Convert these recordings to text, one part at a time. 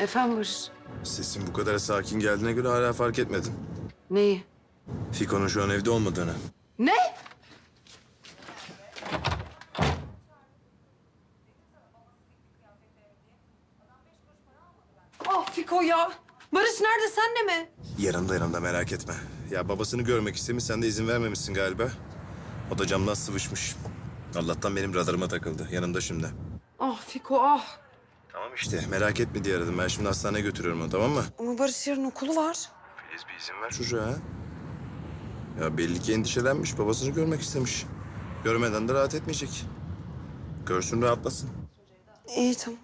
Efendim Barış. Sesin bu kadar sakin geldiğine göre hala fark etmedin. Neyi? Fiko'nun şu an evde olmadığını. Ne? Ah Fiko ya. Barış nerede sen de mi? Yanımda yanımda merak etme. Ya babasını görmek istemiş sen de izin vermemişsin galiba. O da camdan sıvışmış. Allah'tan benim radarıma takıldı. Yanımda şimdi. Ah Fiko ah. Tamam işte merak etme diye aradım. Ben şimdi hastaneye götürüyorum onu tamam mı? Ama Barış yarın okulu var. Filiz bir izin ver çocuğa. Ya belli ki endişelenmiş. Babasını görmek istemiş. Görmeden de rahat etmeyecek. Görsün rahatlasın. İyi tamam.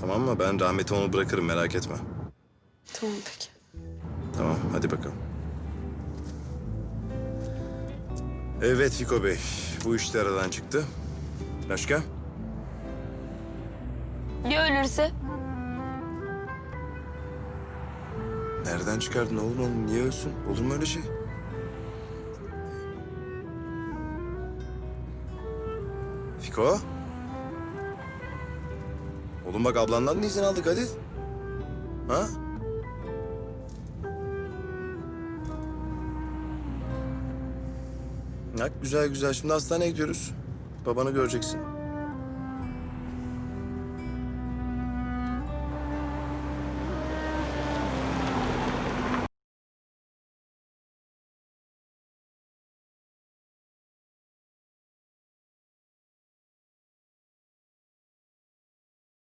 Tamam mı? Ben rahmeti onu bırakırım merak etme. Tamam peki. Tamam hadi bakalım. Evet Fiko Bey. Bu işte aradan çıktı. Başka? Ya ölürse? Nereden çıkardın oğlum oğlum? Niye ölsün? Olur mu öyle şey? Fiko? Oğlum bak ablandan da izin aldık hadi. Ha? Bak güzel güzel. Şimdi hastaneye gidiyoruz. Babanı göreceksin.